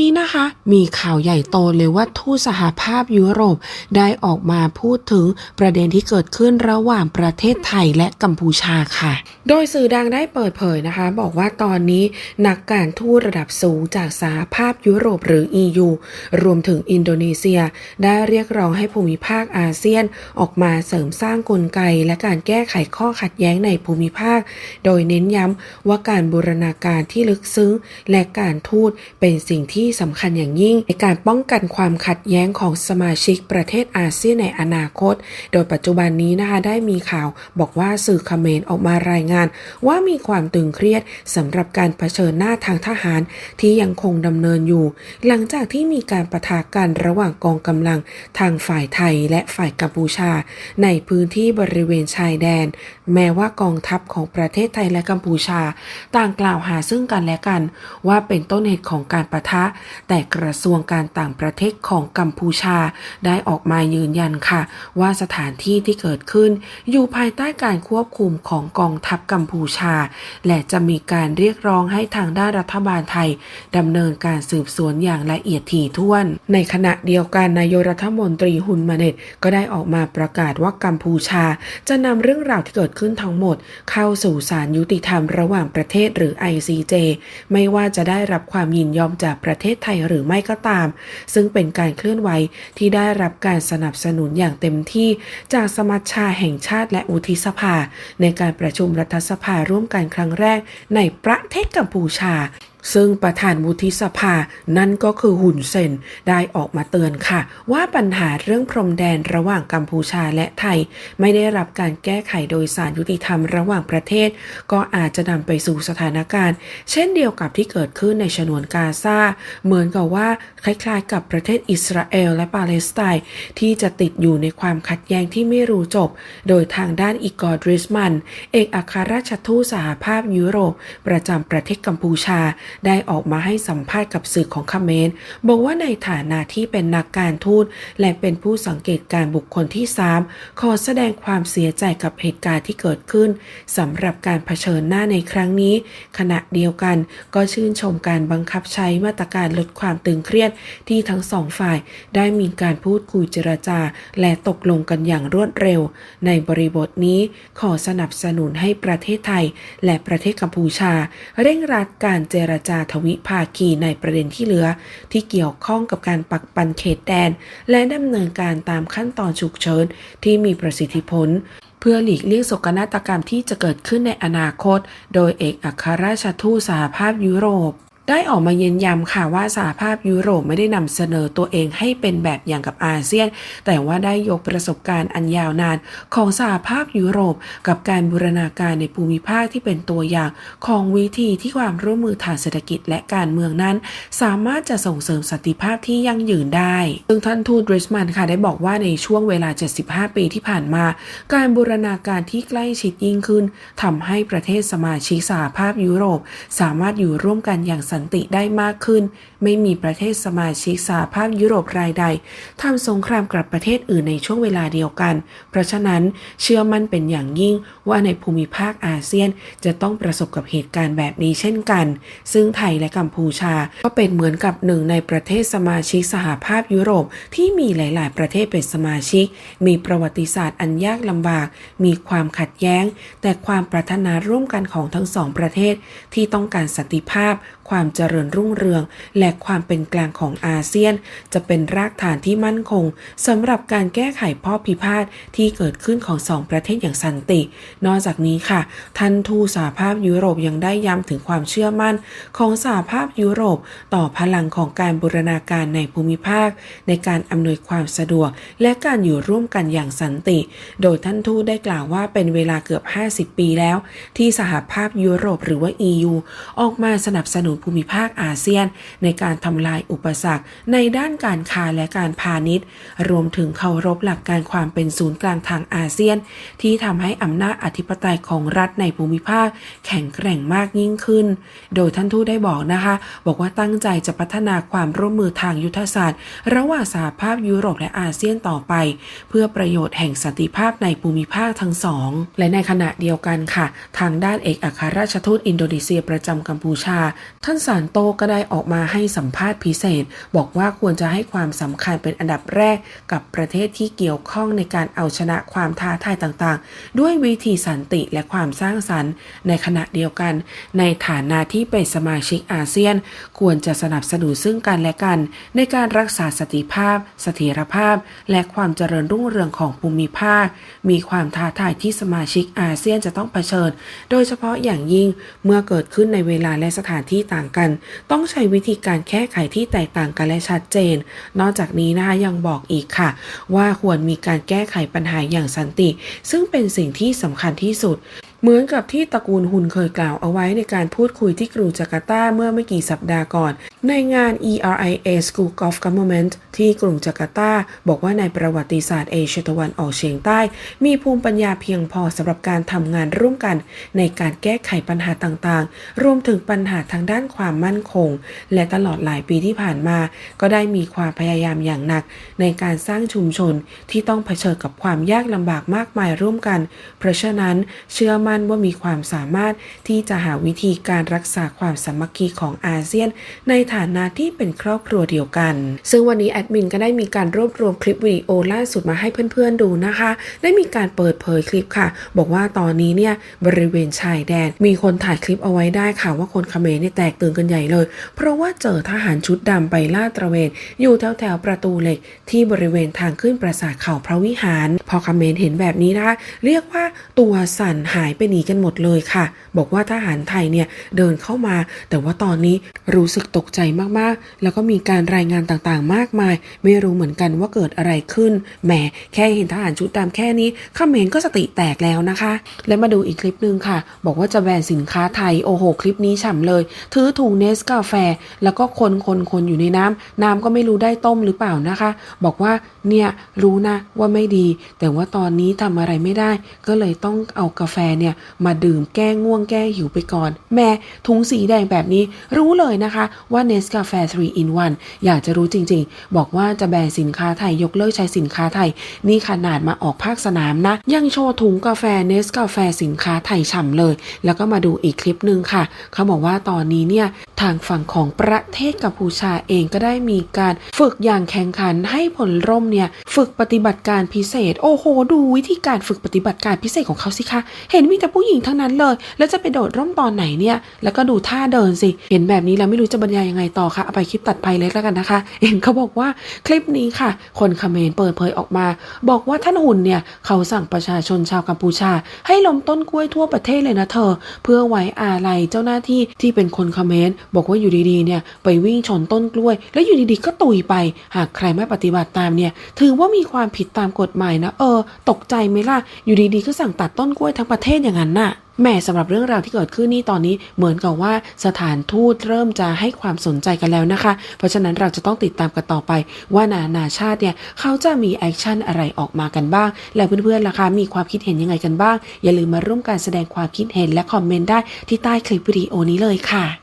นี้นะคะ มีข่าวใหญ่โตเลยว่าทูตสหภาพยุโรปได้ออกมาพูดถึงประเด็นที่เกิดขึ้นระหว่างประเทศไทยและกัมพูชาค่ะ โดยสื่อดังได้เปิดเผยนะคะ บอกว่าตอนนี้นักการทูตระดับสูงจากสหภาพยุโรปหรือ EU รวมถึงอินโดนีเซีย ได้เรียกร้องให้ภูมิภาคอาเซียนออกมาเสริมสร้างกลไก และการแก้ไขข้อขัดแย้งในภูมิภาค โดยเน้นย้ำว่าการบูรณาการที่ลึกซึ้งและการทูตเป็นสิ่งที่สำคัญอย่างยิ่ง ในการป้องกันความขัดแย้งของสมาชิกประเทศอาเซียนในอนาคต โดยปัจจุบันนี้นะคะได้มีข่าวบอกว่าสื่อเขมรออกมารายงาน ว่ามีความตึงเครียดสำหรับการเผชิญหน้าทางทหาร ที่ยังคงดำเนินอยู่ หลังจากที่มีการประทะกันระหว่างกองกำลังทางฝ่ายไทยและฝ่ายกัมพูชา ในพื้นที่บริเวณชายแดน แม้ว่ากองทัพของประเทศไทยและกัมพูชา ต่างกล่าวหาซึ่งกันและกัน ว่าเป็นต้นเหตุของการประทะแต่กระทรวงการต่างประเทศของกัมพูชาได้ออกมายืนยันค่ะ ว่าสถานที่ที่เกิดขึ้น อยู่ภายใต้การควบคุมของกองทัพกัมพูชา และจะมีการเรียกร้องให้ทางด้านรัฐบาลไทยดำเนินการสืบสวนอย่างละเอียดถี่ถ้วน ในขณะเดียวกันนายรัฐมนตรีฮุนมาเนตก็ได้ออกมาประกาศว่ากัมพูชา จะนำเรื่องราวที่เกิดขึ้นทั้งหมด เข้าสู่ศาลยุติธรรมระหว่างประเทศหรือ ICJ ไม่ว่าจะได้รับความยินยอมจากประเทศไทยหรือไม่ก็ตาม ซึ่งเป็นการเคลื่อนไหวที่ได้รับการสนับสนุนอย่างเต็มที่จากสมัชชาแห่งชาติและอุทิสภา ในการประชุมรัฐสภาร่วมกันครั้งแรกในประเทศกัมพูชา ซึ่งประธานวุฒิสภานั่นก็คือหุนเซนได้ออกมาเตือนค่ะ ว่าปัญหาเรื่องพรมแดนระหว่างกัมพูชาและไทย ไม่ได้รับการแก้ไขโดยสารยุติธรรมระหว่างประเทศ ก็อาจจะนำไปสู่สถานการณ์ เช่นเดียวกับที่เกิดขึ้นในฉนวนกาซาเหมือนกับว่าคล้ายๆ กับประเทศอิสราเอลและปาเลสไตน์ที่จะติดอยู่ในความขัดแย้งที่ไม่รู้จบ โดยทางด้านอีกอร์ดริสมัน เอกอัครราชทูตสหภาพยุโรป ประจำประเทศกัมพูชาได้ออกมาให้สัมภาษณ์กับสื่อของเขมรบอกว่าในฐานะที่เป็นนักการทูตและเป็นผู้สังเกตการบุคคลที่ 3 ขอแสดงความเสียใจกับเหตุการณ์ที่เกิดขึ้นสำหรับการเผชิญหน้าในครั้งนี้ ขณะเดียวกันก็ชื่นชมการบังคับใช้มาตรการลดความตึงเครียดที่ทั้งสองฝ่ายได้มีการพูดคุยเจรจา และตกลงกันอย่างรวดเร็ว ในบริบทนี้ขอสนับสนุนให้ประเทศไทย และประเทศกัมพูชา เร่งรัดการเจรจาทวิภาคีในประเด็นที่เหลือ ที่เกี่ยวข้องกับการปักปันเขตแดน และดำเนินการตามขั้นตอนฉุกเฉินที่มีประสิทธิผลเพื่อหลีกเลี่ยงโศกนาฏกรรมที่จะเกิดขึ้นในอนาคต โดยเอกอัครราชทูตสหภาพยุโรป ได้ออกมาเย็นย้ำค่ะว่าสหภาพยุโรปไม่ได้นำเสนอตัวเองให้เป็นแบบอย่างกับอาเซียน แต่ว่าได้ยกประสบการณ์อันยาวนาน ของสหภาพยุโรป กับการบูรณาการในภูมิภาคที่เป็นตัวอย่างของวิธีที่ความร่วมมือทางเศรษฐกิจและการเมืองนั้น สามารถจะส่งเสริมสันติภาพที่ยั่งยืนได้ซึ่งท่านทูตดริสมันค่ะได้บอกว่าในช่วงเวลา 75 ปีที่ผ่านมา การบูรณาการที่ใกล้ชิดยิ่งขึ้นทำให้ประเทศสมาชิกสหภาพยุโรป สามารถอยู่ร่วมกันอย่างสันติได้มากขึ้น ไม่มีประเทศสมาชิกสหภาพยุโรปรายใดทำสงครามกับประเทศอื่นในช่วงเวลาเดียวกัน เพราะฉะนั้นเชื่อมั่นเป็นอย่างยิ่งว่าในภูมิภาคอาเซียนจะต้องประสบกับเหตุการณ์แบบนี้เช่นกัน ซึ่งไทยและกัมพูชาก็เป็นเหมือนกับหนึ่งในประเทศสมาชิกสหภาพยุโรปที่มีหลาย ๆ ประเทศเป็นสมาชิก มีประวัติศาสตร์อันยากลำบาก มีความขัดแย้ง แต่ความปรารถนาร่วมกันของทั้งสองประเทศที่ต้องการสันติภาพ ความเจริญรุ่งเรือง และความเป็นกลางของอาเซียน จะเป็นรากฐานที่มั่นคงสำหรับการแก้ไขข้อพิพาทที่เกิดขึ้นของสองประเทศอย่างสันติ นอกจากนี้ค่ะ ท่านทูสหภาพยุโรปยังได้ย้ำถึงความเชื่อมั่น ของสหภาพยุโรป ต่อพลังของการบูรณาการในภูมิภาค ในการอำนวยความสะดวก และการอยู่ร่วมกันอย่างสันติ โดยท่านทูได้กล่าวว่าเป็นเวลาเกือบ 50 ปีแล้ว ที่สหภาพยุโรปหรือว่า EU ออกมาสนับสนุนภูมิภาคอาเซียน ในการทำลายอุปสรรค ในด้านการค้าและการพาณิชย์ รวมถึงเคารพหลักการความเป็นศูนย์กลางทางอาเซียน ที่ทำให้อำนาจอธิปไตยของรัฐในภูมิภาค แข็งแกร่งมากยิ่งขึ้น โดยท่านทูตได้บอกนะคะ บอกว่าตั้งใจจะพัฒนาความร่วมมือทางยุทธศาสตร์ ระหว่างสหภาพยุโรปและอาเซียนต่อไป เพื่อประโยชน์แห่งสันติภาพในภูมิภาคทั้งสอง และในขณะเดียวกันค่ะ ทางด้านเอกอัครราชทูตอินโดนีเซียประจำกัมพูชาท่านสารโตก็ได้ออกมาให้สัมภาษณ์พิเศษ บอกว่าควรจะให้ความสำคัญเป็นอันดับแรกกับประเทศที่เกี่ยวข้องในการเอาชนะความท้าทายต่างๆ ด้วยวิธีสันติและความสร้างสรรค์ ในขณะเดียวกัน ในฐานะที่เป็นสมาชิกอาเซียน ควรจะสนับสนุนซึ่งกันและกัน ในการรักษาสติภาพ เสถียรภาพ และความเจริญรุ่งเรืองของภูมิภาค มีความท้าทายที่สมาชิกอาเซียนจะต้องเผชิญ โดยเฉพาะอย่างยิ่งเมื่อเกิดขึ้นในเวลาและสถานที่ต่างกัน ต้องใช้วิธีการแก้ไขที่แตกต่างกันและชัดเจน นอกจากนี้นะคะยังบอกอีกค่ะ ว่าควรมีการแก้ไขปัญหาอย่างสันติ ซึ่งเป็นสิ่งที่สำคัญที่สุด เหมือนกับที่ตระกูลฮุนเคยกล่าวเอาไว้ในการพูดคุยที่กรุงจาการ์ตาเมื่อไม่กี่สัปดาห์ก่อน ในงาน ERIA School of Government ที่กรุงจาการ์ตา บอกว่าในประวัติศาสตร์เอเชียตะวันออกเฉียงใต้ มีภูมิปัญญาเพียงพอสำหรับการทำงานร่วมกัน ในการแก้ไขปัญหาต่างๆ รวมถึงปัญหาทางด้านความมั่นคง และตลอดหลายปีที่ผ่านมา ก็ได้มีความพยายามอย่างหนัก ในการสร้างชุมชนที่ต้องเผชิญกับความยากลำบากมากมายร่วมกัน เพราะฉะนั้นเชื่อมั่นว่ามีความสามารถที่จะหาวิธีการรักษาความสามัคคีของอาเซียน ในฐานะที่เป็นครอบครัวเดียวกัน ซึ่งวันนี้แอดมินก็ได้มีการรวบรวมคลิปวิดีโอล่าสุดมาให้เพื่อนๆดูนะคะ ได้มีการเปิดเผยคลิปค่ะ บอกว่าตอนนี้เนี่ยบริเวณชายแดน มีคนถ่ายคลิปเอาไว้ได้ค่ะว่าคนเขมรเนี่ยแตกตื่นกันใหญ่เลย เพราะว่าเจอทหารชุดดำไปลาดตระเวน อยู่แถวแถวๆประตูเหล็ก ที่บริเวณทางขึ้นปราสาทเขาพระวิหาร พอเขมรเห็นแบบนี้นะคะเรียกว่าตัวสั่นหายไปหนีกันหมดเลยค่ะ บอกว่าทหารไทยเนี่ยเดินเข้ามา แต่ว่าตอนนี้รู้สึกตกใจมากๆ แล้วก็มีการรายงานต่างๆ มากมาย ไม่รู้เหมือนกันว่าเกิดอะไรขึ้น แหม แค่เห็นทหารชุดดำแค่นี้ข้าเมรก็สติแตกแล้วนะคะ และมาดูอีกคลิปหนึ่งค่ะ บอกว่าจะแบนสินค้าไทย โอ้โห คลิปนี้ฉ่ำเลย ถือถุงเนสกาแฟ แล้วก็คนคนคนอยู่ในน้ำน้ำก็ไม่รู้ได้ต้มหรือเปล่านะคะ บอกว่าเนี่ยรู้นะว่าไม่ดี แต่ว่าตอนนี้ทำอะไรไม่ได้ ก็เลยต้องเอากาแฟเนี่ยมาดื่มแก้ง่วงแก้หิวไปก่อน แม่ถุงสีแดงแบบนี้รู้เลยนะคะว่าเนสกาแฟ3 in 1 อยากจะรู้จริงๆ บอกว่าจะแบนสินค้าไทยยกเลิกใช้สินค้าไทย นี่ขนาดมาออกภาคสนามนะ ยังโชว์ถุงกาแฟเนสกาแฟสินค้าไทยฉ่ำเลย แล้วก็มาดูอีกคลิปหนึ่งค่ะ เขาบอกว่าตอนนี้เนี่ย ทางฝั่งของประเทศกัมพูชาเองก็ได้มีการฝึกอย่างแข่งขันให้ผลร่มเนี่ยฝึกปฏิบัติการพิเศษ โอ้โห ดูวิธีการฝึกปฏิบัติการพิเศษของเขาสิคะ เห็นมีแต่ผู้หญิงทั้งนั้นเลย แล้วจะไปโดดร่มตอนไหนเนี่ย แล้วก็ดูท่าเดินสิ เห็นแบบนี้แล้วไม่รู้จะบรรยายยังไงต่อค่ะเอาไปคลิปตัดไปเลยแล้วกันนะคะ เห็นเขาบอกว่าคลิปนี้ค่ะ คนคอมเขมรเปิดเผยออกมา บอกว่าท่านหุ่นเนี่ยเขาสั่งประชาชนชาวกัมพูชา ให้ล้มต้นกล้วยทั่วประเทศเลยนะเธอ เพื่อไว้อาลัยเจ้าหน้าที่ที่เป็นคนคอมเขมรบอกว่าอยู่ดีๆเนี่ยไปวิ่งชนต้นกล้วย แล้วอยู่ดีๆก็ตุยไป หากใครไม่ปฏิบัติตามเนี่ย ถือว่ามีความผิดตามกฎหมายนะเออ ตกใจไหมล่ะ อยู่ดีๆก็สั่งตัดต้นกล้วยทั้งประเทศอย่างนั้นน่ะแหม่สำหรับเรื่องราวที่เกิดขึ้นนี่ตอนนี้เหมือนกับว่าสถานทูตเริ่มจะให้ความสนใจกันแล้วนะคะ เพราะฉะนั้นเราจะต้องติดตามกันต่อไป ว่านานาชาติเนี่ยเขาจะมีแอคชั่นอะไรออกมากันบ้าง แล้วเพื่อนๆล่ะคะมีความคิดเห็นยังไงกันบ้าง อย่าลืมมาร่วมการแสดงความคิดเห็นและคอมเมนต์ได้ที่ใต้คลิปวิดีโอนี้เลยค่ะ